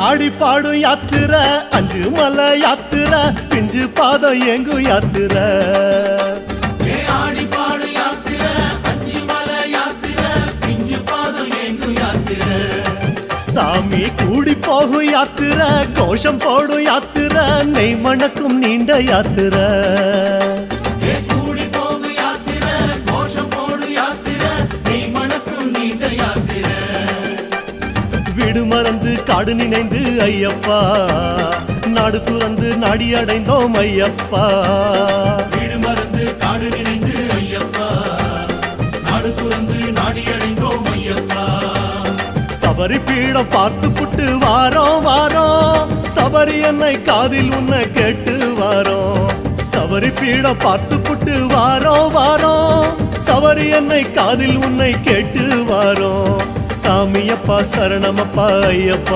ஆடி பாடும் யாத்திர அஞ்சு மலை யாத்திர பிஞ்சு பாதம் எங்கும் யாத்திர. ஏ ஆடி பாடு யாத்திர அஞ்சு மலை யாத்திர பிஞ்சு பாதம் எங்கும் யாத்திர. சாமி கூடி போகும் யாத்திர கோஷம் போடும் யாத்திர நெய் மணக்கும் நீண்ட யாத்திர. வீடு மறந்து காடு நினைந்து ஐயப்பா. நாடு துறந்து நாடி அடைந்தோம் ஐயப்பா. வீடு மறந்து காடு நினைந்து ஐயப்பா. நாடு துறந்து நாடி அடைந்தோம் ஐயப்பா. சபரி பீடம் பார்த்து புட்டு வாரோம் வாரோம். சபரி என்னை காதில் உன்னை கேட்டு வாரோம். சபரி பீடம் பார்த்து புட்டு வாரோம் வாரோம். சபரி என்னை காதில் உன்னை கேட்டு வாரோம். ஐயப்பா சரணமப்பா ஐயப்பா.